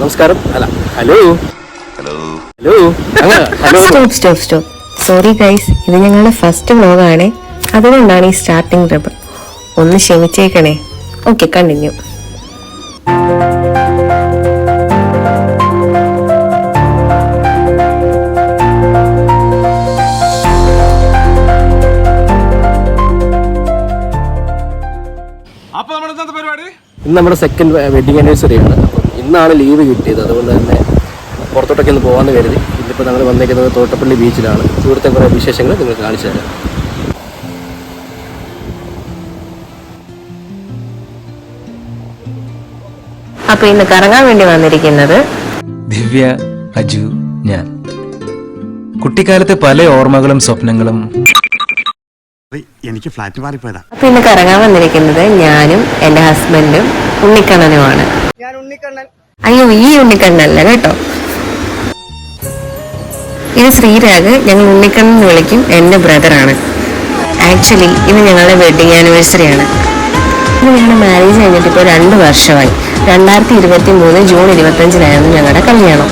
നമസ്കാരം. അല്ല hello. Hello. Hello. Stop stop stop. Sorry guys ഇത് ഞങ്ങളുടെ ഫസ്റ്റ് വ്ലോഗാണ് അതുകൊണ്ടാണ് ഈ സ്റ്റാർട്ടിംഗ് ട്രിപ്പ് ഒന്ന് ക്ഷമിച്ചേക്കണേ. ഓക്കെ കണ്ടിന്യൂ ഇന്ന് നമ്മുടെ സെക്കൻഡ് വെഡിങ് ആനിവേഴ്സറി ആണ്. ഇന്നാണ് ലീവ് കിട്ടിയത്. അതുകൊണ്ട് തന്നെ പുറത്തോട്ടൊക്കെ ഒന്ന് പോകാമെന്ന് കരുതി. ഇന്നിപ്പോൾ ഞങ്ങൾ വന്നിരിക്കുന്നത് തോട്ടപ്പള്ളി ബീച്ചിലാണ്. ഇവിടുത്തെ കുറേ വിശേഷങ്ങൾ നിങ്ങൾ കാണിച്ചു തരാം. അപ്പൊ ഇന്ന് കറങ്ങാൻ വേണ്ടി വന്നിരിക്കുന്നത് ദിവ്യ അജു ഞാൻ. കുട്ടിക്കാലത്തെ പല ഓർമ്മകളും സ്വപ്നങ്ങളും എനിക്ക് ഫ്ലാറ്റ് മാറിപ്പോയതാ. അപ്പൊ ഇന്ന് കറങ്ങാൻ വന്നിരിക്കുന്നത് ഞാനും എന്റെ ഹസ്ബൻഡും ഉണ്ണിക്കണ്ണനുമാണ്. അയ്യോ ഈ ഉണ്ണിക്കണ്ണല്ല കേട്ടോ. ഇത് ശ്രീരാഗ് ഞങ്ങൾ ഉണ്ണിക്കണ്ണൻ എന്ന് വിളിക്കും. എന്റെ ബ്രദറാണ്. ആക്ച്വലി ഇന്ന് ഞങ്ങളുടെ വെഡിങ് ആനിവേഴ്സറി ആണ്. ഇന്ന് ഞങ്ങളുടെ മാരേജ് കഴിഞ്ഞിട്ട് ഇപ്പോൾ രണ്ട് വർഷമായി. രണ്ടായിരത്തി ഇരുപത്തി മൂന്ന് ജൂൺ ഇരുപത്തഞ്ചിനായിരുന്നു ഞങ്ങളുടെ കല്യാണം.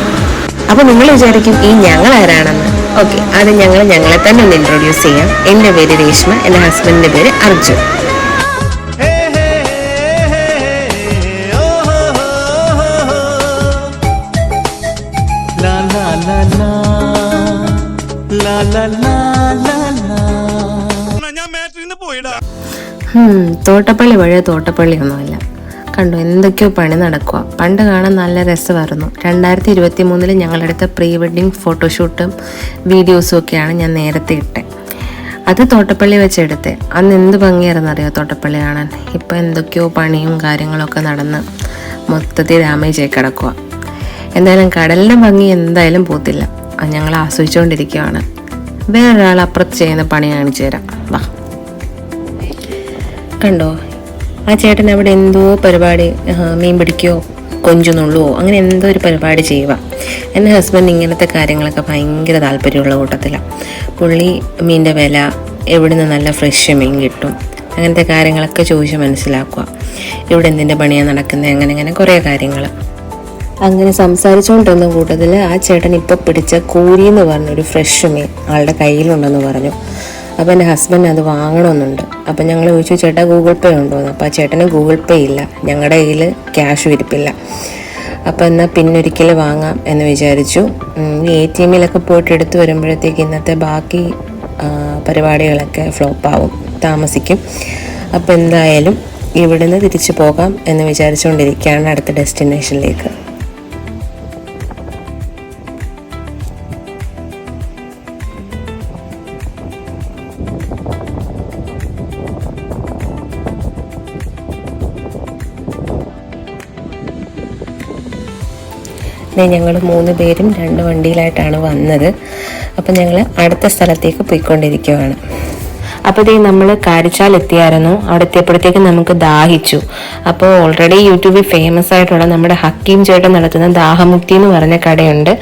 അപ്പോൾ നിങ്ങൾ വിചാരിക്കും ഈ ഞങ്ങൾ ആരാണെന്ന്? ഓക്കെ അത് ഞങ്ങൾ ഞങ്ങളെ തന്നെ ഒന്ന് ഇൻട്രൊഡ്യൂസ് ചെയ്യാം. എന്റെ പേര് രേഷ്മ എന്റെ ഹസ്ബൻഡിന്റെ പേര് അർജുൻ. തോട്ടപ്പള്ളി വഴിയ തോട്ടപ്പള്ളി ഒന്നുമല്ല. കണ്ടു എന്തൊക്കെയോ പണി നടക്കുക പണ്ട് കാണാൻ നല്ല രസമായിരുന്നു. രണ്ടായിരത്തി ഇരുപത്തി മൂന്നിൽ ഞങ്ങളെടുത്ത പ്രീ വെഡിങ് ഫോട്ടോഷൂട്ടും വീഡിയോസും ഒക്കെയാണ് ഞാൻ നേരത്തെ ഇട്ടത് അത് തോട്ടപ്പള്ളി വെച്ചെടുത്തെ. അന്ന് എന്ത് ഭംഗിയായിരുന്നറിയോ തോട്ടപ്പള്ളി കാണാൻ? ഇപ്പം എന്തൊക്കെയോ പണിയും കാര്യങ്ങളൊക്കെ നടന്ന് മൊത്തത്തിൽ ഡാമേജ് ആയി കിടക്കുക എന്തായാലും കടലിന്റെ ഭംഗി എന്തായാലും പോത്തില്ല. അത് ഞങ്ങൾ ആസ്വദിച്ചുകൊണ്ടിരിക്കുകയാണ് വേറൊരാൾ അപ്പുറത്ത് ചെയ്യുന്ന പണി കാണിച്ചു തരാം. വാ. കണ്ടോ? ആ ചേട്ടൻ അവിടെ എന്തോ പരിപാടി മീൻ പിടിക്കുകയോ കൊഞ്ചുന്നുള്ളുവോ അങ്ങനെ എന്തോ ഒരു പരിപാടി ചെയ്യുക. എന്റെ ഹസ്ബൻഡ് ഇങ്ങനത്തെ കാര്യങ്ങളൊക്കെ ഭയങ്കര താല്പര്യമുള്ള കൂട്ടത്തിലാണ് പുള്ളി മീന്റെ വില എവിടെ നിന്ന് നല്ല ഫ്രഷ് മീൻ കിട്ടും അങ്ങനത്തെ കാര്യങ്ങളൊക്കെ ചോദിച്ച് മനസ്സിലാക്കുക. ഇവിടെ എന്തിന്റെ പണിയാണ് നടക്കുന്നത് അങ്ങനെ അങ്ങനെ കുറേ കാര്യങ്ങൾ അങ്ങനെ സംസാരിച്ചുകൊണ്ടിരുന്ന കൂട്ടത്തിൽ ആ ചേട്ടൻ ഇപ്പോൾ പിടിച്ച കൂരി എന്ന് പറഞ്ഞൊരു ഫ്രഷ് മീൻ ആളുടെ കയ്യിലുണ്ടെന്ന് പറഞ്ഞു. അപ്പോൾ എന്റെ ഹസ്ബൻഡ് അത് വാങ്ങണമെന്നുണ്ട്. അപ്പോൾ ഞങ്ങൾ ചോദിച്ചു ചേട്ടാ ഗൂഗിൾ പേ ഉണ്ടോ? എന്ന്. അപ്പോൾ ആ ചേട്ടന് ഗൂഗിൾ പേ ഇല്ല. ഞങ്ങളുടെ കയ്യിൽ ക്യാഷ് വിരിപ്പില്ല. അപ്പോൾ എന്നാൽ പിന്നൊരിക്കൽ വാങ്ങാം എന്ന് വിചാരിച്ചു. എ ടി എമ്മിലൊക്കെ പോയിട്ട് എടുത്ത് വരുമ്പോഴത്തേക്ക് ഇന്നത്തെ ബാക്കി പരിപാടികളൊക്കെ ഫ്ലോപ്പാവും താമസിക്കും. അപ്പോൾ എന്തായാലും ഇവിടുന്ന് തിരിച്ചു പോകാം എന്ന് വിചാരിച്ചുകൊണ്ടിരിക്കുകയാണ് അടുത്ത ഡെസ്റ്റിനേഷനിലേക്ക് ഞങ്ങൾ മൂന്ന് പേരും രണ്ട് വണ്ടിയിലായിട്ടാണ് വന്നത്. അപ്പം ഞങ്ങൾ അടുത്ത സ്ഥലത്തേക്ക് പോയിക്കൊണ്ടിരിക്കുകയാണ് അപ്പോൾ ഇതേ നമ്മൾ കാരിച്ചാൽ എത്തിയായിരുന്നു. അവിടെ എത്തിയപ്പോഴത്തേക്ക് നമുക്ക് ദാഹിച്ചു. അപ്പോൾ ഓൾറെഡി യൂട്യൂബിൽ ഫേമസ് ആയിട്ടുള്ള നമ്മുടെ ഹക്കീം ചേട്ടൻ നടത്തുന്ന ദാഹമുക്തി എന്ന് പറഞ്ഞ കടയുണ്ട്.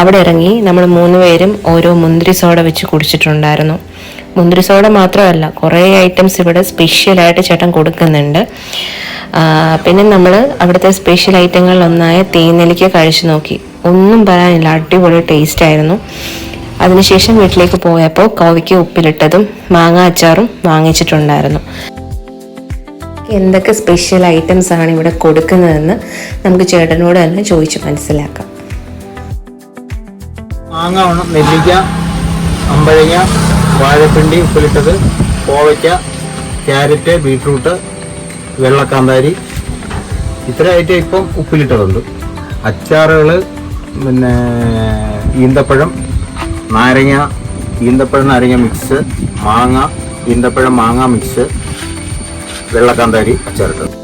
അവിടെ ഇറങ്ങി നമ്മൾ മൂന്ന് പേരും ഓരോ മുന്തിരി സോഡ വെച്ച് കുടിച്ചിട്ടുണ്ടായിരുന്നു. മുന്തിരി സോഡ മാത്രമല്ല കുറേ ഐറ്റംസ് ഇവിടെ സ്പെഷ്യലായിട്ട് ചേട്ടൻ കൊടുക്കുന്നുണ്ട്. പിന്നെ നമ്മൾ അവിടുത്തെ സ്പെഷ്യൽ ഐറ്റങ്ങളിൽ ഒന്നായ തേനെല്ലിക്ക കഴിച്ചു നോക്കി. ഒന്നും പറയാനില്ല അടിപൊളി ടേസ്റ്റ് ആയിരുന്നു. അതിനുശേഷം വീട്ടിലേക്ക് പോയപ്പോൾ കോവയ്ക്ക് ഉപ്പിലിട്ടതും മാങ്ങ അച്ചാറും വാങ്ങിച്ചിട്ടുണ്ടായിരുന്നു. എന്തൊക്കെ സ്പെഷ്യൽ ഐറ്റംസ് ആണ് ഇവിടെ കൊടുക്കുന്നതെന്ന് നമുക്ക് ചേട്ടനോട് തന്നെ ചോദിച്ച് മനസ്സിലാക്കാം. മാങ്ങ നെല്ലിക്ക അമ്പഴങ്ങ വാഴപ്പിണ്ടി ഉപ്പിലിട്ടത് കോവയ്ക്ക ക്യാരറ്റ് ബീട്രൂട്ട് വെള്ളക്കാന്താരി. ഇത്ര ഐറ്റം ഇപ്പം ഉപ്പിലിട്ടതുണ്ട്. അച്ചാറുകൾ പിന്നെ ഈന്തപ്പഴം നാരങ്ങ ഈന്തപ്പഴം നാരങ്ങ മിക്സ് മാങ്ങ ഈന്തപ്പഴം മാങ്ങ മിക്സ് വെള്ളക്കാന്താരി അച്ചാറിട്ടത്.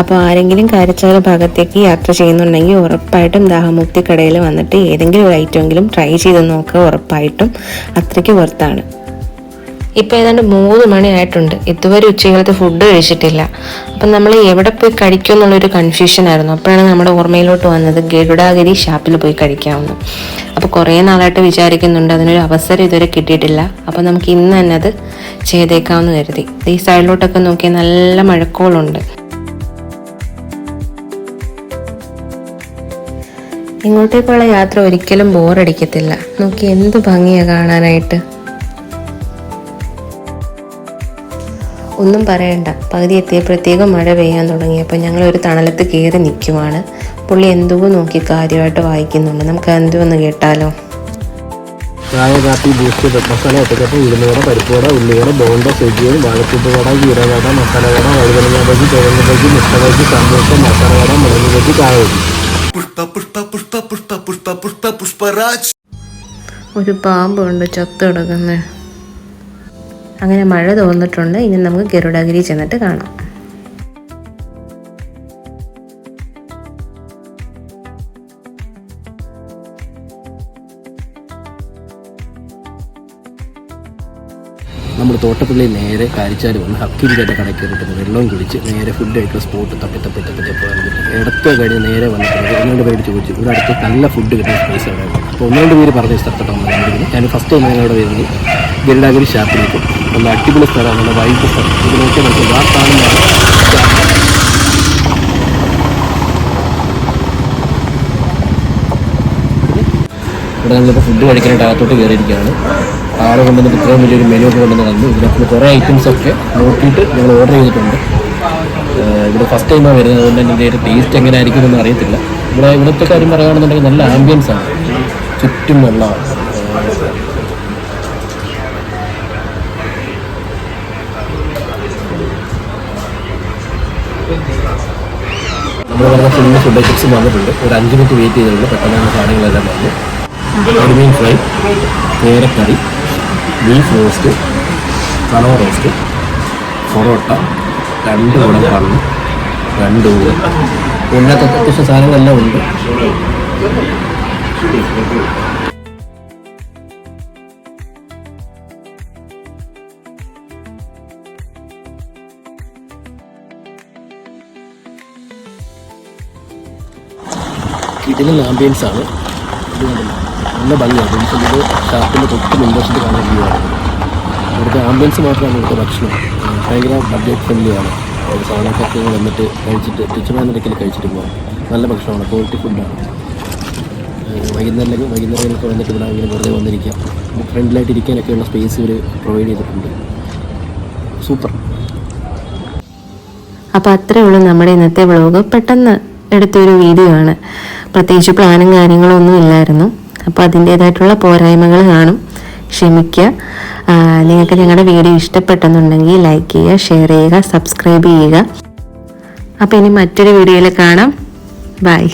അപ്പോൾ ആരെങ്കിലും കാരച്ചാല ഭാഗത്തേക്ക് യാത്ര ചെയ്യുന്നുണ്ടെങ്കിൽ ഉറപ്പായിട്ടും ദാഹമുക്തി കടയിൽ വന്നിട്ട് ഏതെങ്കിലും ഒരു ഐറ്റമെങ്കിലും ട്രൈ ചെയ്ത് നോക്കുക ഉറപ്പായിട്ടും അത്രയ്ക്ക് വർത്താണ് ഇപ്പം ഏതാണ്ട് മൂന്ന് മണിയായിട്ടുണ്ട്. ഇതുവരെ ഉച്ചകാലത്ത് ഫുഡ് കഴിച്ചിട്ടില്ല. അപ്പം നമ്മൾ എവിടെ പോയി കഴിക്കും എന്നുള്ളൊരു കൺഫ്യൂഷൻ ആയിരുന്നു. അപ്പോഴാണ് നമ്മുടെ ഓർമ്മയിലോട്ട് വന്നത് ഗരുഡാഗിരി ഷാപ്പിൽ പോയി കഴിക്കാമെന്ന്. അപ്പോൾ കുറേ നാളായിട്ട് വിചാരിക്കുന്നുണ്ട് അതിനൊരു അവസരം ഇതുവരെ കിട്ടിയിട്ടില്ല. അപ്പോൾ നമുക്ക് ഇന്ന് തന്നെ അത് ചെയ്തേക്കാമെന്ന് കരുതി. ഈ സൈഡിലോട്ടൊക്കെ നോക്കിയാൽ നല്ല മഴക്കോളുണ്ട്. ഇങ്ങോട്ടേക്കുള്ള യാത്ര ഒരിക്കലും ബോറടിക്കത്തില്ല നോക്കി എന്ത് ഭംഗിയാണ് കാണാനായിട്ട്. ഒന്നും പറയണ്ട. പകുതി എത്തിയപ്പോഴത്തേക്കും മഴ പെയ്യാൻ തുടങ്ങിയപ്പോൾ ഞങ്ങൾ ഒരു തണലത്ത് കയറി നിൽക്കുവാണ്. പുള്ളി എന്തോ നോക്കി കാര്യമായിട്ട് വായിക്കുന്നുണ്ട്. നമുക്ക് എന്തോ ഒന്ന് കേട്ടാലോ? ചായ കാപ്പി ബൂസ്റ്റ് മസാല ഒറ്റക്കപ്പം ഉഴുന്നുവട പരിപ്പുവട ഉള്ളിവട ബോണ്ട സുജിയൻ വാഴക്കൂപ്പ് വട ജീരവട മസാല വട വഴുതനങ്ങ ബജി കിഴങ്ങ് ബജി മുട്ട ബജി സമൂസ മസാല വട മുളക് ബജി ചായ ബജി. പുഷ്പ പുഷ്പ പുഷ്പ പുഷ്പ പുഷ്പ പുഷ്പ പുഷ്പരാജ് ഒരു പാമ്പുണ്ട് ചത്തു കിടക്കുന്നത് അങ്ങനെ മഴ തോന്നിട്ടുണ്ട്. ഇനി നമുക്ക് ഗരുഡഗിരി ചെന്നിട്ട് കാണാം. നമ്മൾ തോട്ടപ്പള്ളി നേരെ കാരിച്ചാൽ വന്ന് കടയിൽ വെള്ളം വെള്ളവും കുടിച്ച് നേരെ ഫുഡ് കഴിക്കുന്ന സ്പോട്ട് തപ്പി തപ്പി തപ്പി തപ്പി ഇടത്ത് കഴിഞ്ഞ് നേരെ വന്നിട്ട് ഒന്നുകൊണ്ട് പേര് ചോദിച്ചു. ഇവിടെ അടുത്ത് നല്ല ഫുഡ് കിട്ടുന്ന സ്പേസ് അവിടെ അപ്പോൾ ഒന്നുകൊണ്ട് പേര് പറഞ്ഞ സ്ഥലത്തോട്ട് വന്നിട്ടുണ്ടെങ്കിൽ ഞാൻ ഫസ്റ്റ് ഒന്ന് ഞങ്ങളുടെ വരുന്നത് ഗരുഡാഗിരി ഷാപ്പിലേക്ക് നല്ല അടിപൊളി സ്ഥലമാണ് നല്ല വൈബ് സ്ഥലം. ഇത് നോക്കിയാൽ ആ കാണുന്നതാണ് ഇവിടെ നമ്മളിപ്പോൾ ഫുഡ് കഴിക്കാനായിട്ട് അകത്തോട്ട് കയറിയിരിക്കുകയാണ്. ആൾ കൊണ്ടുവന്ന് ഇത്രയും വലിയൊരു മെനു ഒക്കെ കൊണ്ടുവന്ന് തന്നു. ഇതിനകത്ത് കുറേ ഐറ്റംസ് ഒക്കെ നോക്കിയിട്ട് ഞങ്ങൾ ഓർഡർ ചെയ്തിട്ടുണ്ട്. ഇവിടെ ഫസ്റ്റ് ടൈമാണ് വരുന്നത് അതുകൊണ്ട് തന്നെ ഇതിന്റെ ടേസ്റ്റ് എങ്ങനെ ആയിരിക്കും എന്നൊന്നും അറിയത്തില്ല. ഇവിടെ ഇവിടുത്തെ കാര്യം പറയുകയാണെന്നുണ്ടെങ്കിൽ നല്ല ആംബിയൻസ് ആണ്. ഫുള്ള് ഫുഡ് ഐറ്റംസ് വന്നിട്ടുണ്ട്. ഒരു അഞ്ച് മിനിറ്റ് വെയിറ്റ് ചെയ്തിട്ടുണ്ട്. പെട്ടെന്ന് സാധനങ്ങളെല്ലാം വന്നു. കരിമീൻ ഫ്രൈ കേരക്കറി ബീഫ് റോസ്റ്റ് കണവ റോസ്റ്റ് പൊറോട്ട രണ്ട് കുടം കണ്ണ് രണ്ട് ഊണ്. ഇതിനകത്ത് അത്യാവശ്യം സാധനങ്ങളെല്ലാം ഉണ്ട്. ഇതിന് ആംബിയൻസ് ആണ്? നല്ല ഭംഗിയാണ് നമുക്ക് ഇത് ഷാപ്പിന്റെ തൊട്ട് മുൻവശത്ത് കാണാൻ വ്യൂ ഇവിടുത്തെ ആംബിയൻസ് മാത്രമാണ് ഇവിടുത്തെ ഭക്ഷണം. ഭയങ്കര ബഡ്ജറ്റ് ഫ്രണ്ട്ലി ആണ്. അതായത് സാധാരണ ഇങ്ങ് വന്നിട്ട് കഴിച്ചിട്ട് തുച്ഛമായ നിരക്കിൽ കഴിച്ചിട്ട് പോകാം നല്ല ഭക്ഷണമാണ്. ക്വാളിറ്റി ഫുഡാണ് വൈകുന്നേരം വൈകുന്നേരങ്ങളൊക്കെ വന്നിട്ട് ഇവിടെ അങ്ങനെ വെറുതെ വന്നിരിക്കാം. ഫ്രണ്ടിലായിട്ട് ഇരിക്കാനൊക്കെയുള്ള സ്പേസ് ഇവർ പ്രൊവൈഡ് ചെയ്തിട്ടുണ്ട്. സൂപ്പർ. അപ്പോൾ അത്രേ ഉള്ളൂ നമ്മുടെ ഇന്നത്തെ വ്ളോഗ് പെട്ടെന്ന് എടുത്തൊരു വീഡിയോ ആണ് പ്രത്യേകിച്ച് പ്ലാനും കാര്യങ്ങളും ഒന്നും ഇല്ലായിരുന്നു. അപ്പോൾ അതിന്റേതായിട്ടുള്ള പോരായ്മകൾ കാണും. ക്ഷമിക്കുക. നിങ്ങൾക്ക് ഞങ്ങളുടെ വീഡിയോ ഇഷ്ടപ്പെട്ടെന്നുണ്ടെങ്കിൽ ലൈക്ക് ചെയ്യുക ഷെയർ ചെയ്യുക സബ്സ്ക്രൈബ് ചെയ്യുക. അപ്പോൾ ഇനി മറ്റൊരു വീഡിയോയിൽ കാണാം. ബൈ